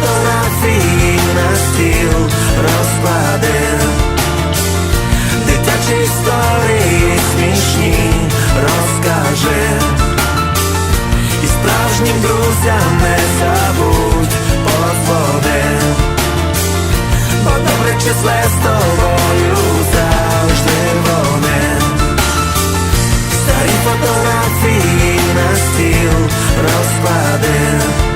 фотографії на стіл розпаде, дитячі історії смішні розкаже, і справжнім друзям не забудь позвони, бо добре числе з тобою завжди вони, старі фотографії на стіл розпаде.